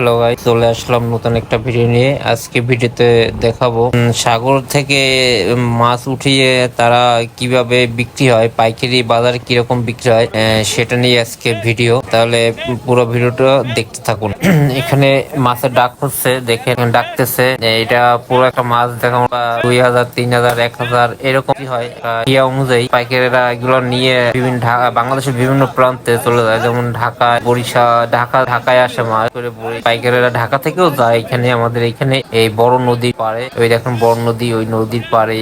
Hello ভাই চলে আসলাম নতুন একটা ভিডিও নিয়ে। আজকে ভিডিওতে দেখাবো সাগর থেকে মাছ উঠিয়ে তারা কীভাবে বিক্রি হয়, পাইকারি বাজারে কীরকম বিক্রি হয় সেটা নিয়ে আজকে ভিডিও তাহলে পুরো ভিডিওটা দেখতে থাকুন। এখানে মাছের ডাক হচ্ছে দেখে ডাকতেছে এটা পুরো একটা মাছ দেখা দুই হাজার, তিন হাজার, এক হাজার, এরকম হয় ইয়া অনুযায়ী পাইকারেরা এগুলো নিয়ে বিভিন্ন বাংলাদেশের বিভিন্ন প্রান্তে চলে যায়, যেমন ঢাকা বরিশাল, ঢাকা, ঢাকায় আসে মাছ, করে পাইকারেরা ঢাকা থেকেও যায়। এখানে আমাদের এখানে এই বড় নদীর পারে ওই দেখুন বড় নদী, ওই নদীর পারে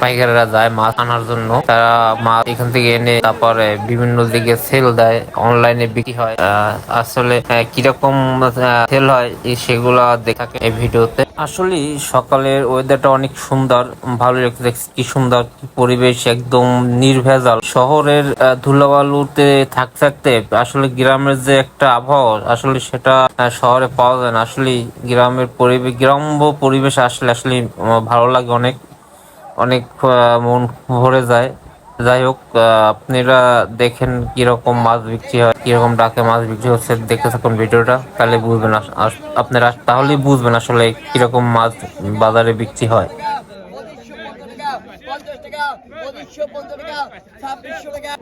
পাইকারেরা যায় মাছ আনার জন্য। তারা মাছ এখান থেকে এনে তারপরে বিভিন্ন দিকে সেল দেয় অনলাইনে বিক্রি হয়। আসলে কীরকম সেল হয় সেগুলা দেখা এই ভিডিওতে। আসলে সকালের ওয়েদারটা অনেক সুন্দর, ভালো লাগছে কি সুন্দর পরিবেশ একদম নির্ভেজাল। শহরের ধুলাবালুতে থাকতে থাকতে আসলে গ্রামের যে একটা আবহাওয়া, আসলে সেটা শহরে পাওয়া যায় না। আসলে গ্রামের পরিবেশ গ্রাম্য পরিবেশ আসলে আসলে ভালো লাগে অনেক। অনেক মন ভরে যায়। যাই হোক আপনারা দেখেন কীরকম মাছ বিক্রি হয়, কীরকম ডাকে মাছ বিক্রি হচ্ছে, দেখতে থাকুন ভিডিওটা, তাহলে বুঝবেন আপনারা তাহলেই বুঝবেন আসলে কীরকম মাছ বাজারে বিক্রি হয়। টাকা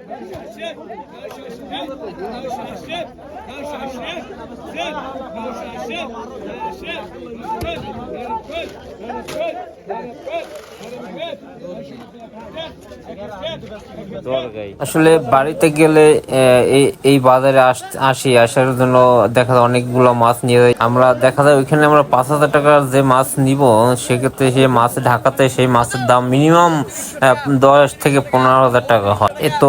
আসলে বাড়িতে গেলে এই বাজারে আসি আসার জন্য দেখা যায় অনেকগুলো মাছ নিয়ে যাই। আমরা, দেখা যায় ওইখানে আমরা পাঁচ হাজার টাকার যে মাছ নিব, সেক্ষেত্রে সেই মাছ ঢাকাতে সেই মাছের দাম মিনিমাম দশ থেকে পনেরো হাজার টাকা হয়। এত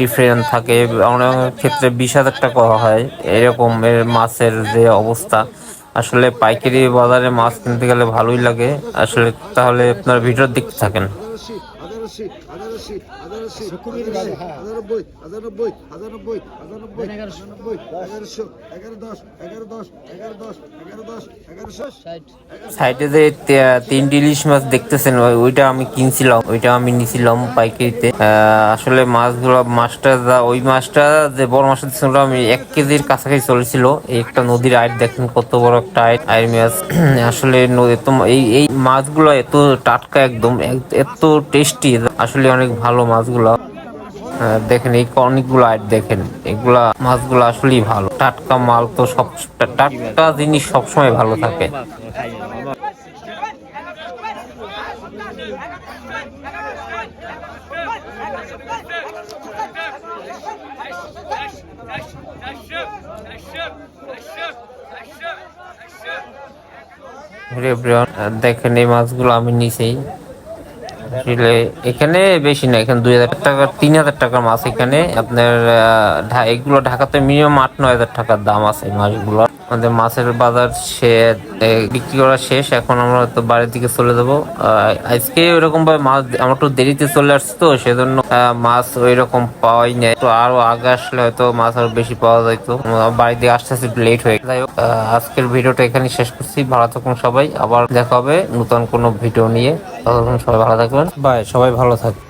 ডিফারেন্ট থাকে, অনেক ক্ষেত্রে বিশ হাজার টাকা হয়, এরকম এর মাছের যে অবস্থা। আসলে পাইকারি বাজারে মাছ কিনতে গেলে ভালোই লাগে। আসলে তাহলে আপনার ভিডিও দেখতে থাকেন। sí. আদারসি আদারসি আদারসি আদারসি আদারব্বই আদারব্বই আদারব্বই আদারব্বই আদারব্বই এগারোশো। এগারো দশ এগারো দশ এগারো দশ এগারো দশ এগারোশো সাইডে যে তিনটি ইলিশ মাছ দেখতেছেন ওই- ওইটা আমি কিনছিলাম ওইটা আমি নিছিলাম পাইকারিতে। আসলে মাছগুলো মাছটা যা ওই মাছটা যে বড় মাছটা দিচ্ছিল আমি এক কেজির কাছাকাছি চলেছিল। এই একটা নদীর আইট দেখেন কত বড় একটা আইট আইর মাছ। আসলে নদী তো এই এই মাছগুলো এত টাটকা একদম এক- এত টেস্টি আসলে অনেক ভালো মাছগুলো। দেখেন, এই অনেকগুলো আইট দেখেন, এগুলা মাছগুলো আসলেই ভালো। টাটকা মাল তো সব, টাটকা জিনিস সবসময় ভালো থাকে। দেখেন, এই মাছগুলো আমি নিছেই আসলে এখানে বেশি না, এখানে দুই হাজার টাকা, তিন হাজার টাকার মাছ এখানে। আপনার এগুলো ঢাকাতে মিনিমাম আট, নয় হাজার টাকার দাম আছে মাছগুলোর মাছগুলো। আমাদের মাছের বাজার সে বিক্রি করা শেষ। এখন আমরা তো বাড়ির দিকে চলে যাব। আজকে ওইরকম ভাবে মাছ আমরা একটু দেরিতে চলে আসছে তো, সেজন্য মাছ ওই রকম পাওয়াই নাই। তো আরও আগে আসলে হয়তো মাছ আরও বেশি পাওয়া যাইতো। বাড়ি দিয়ে আসতে আসতে লেট হয়ে যাই হোক আজকের ভিডিওটা এখানে শেষ করছি। ভালো থাকুন সবাই। আবার দেখা হবে নতুন কোনো ভিডিও নিয়ে। ততক্ষণ সবাই ভালো থাকবেন। বাই, সবাই ভালো থাকবেন।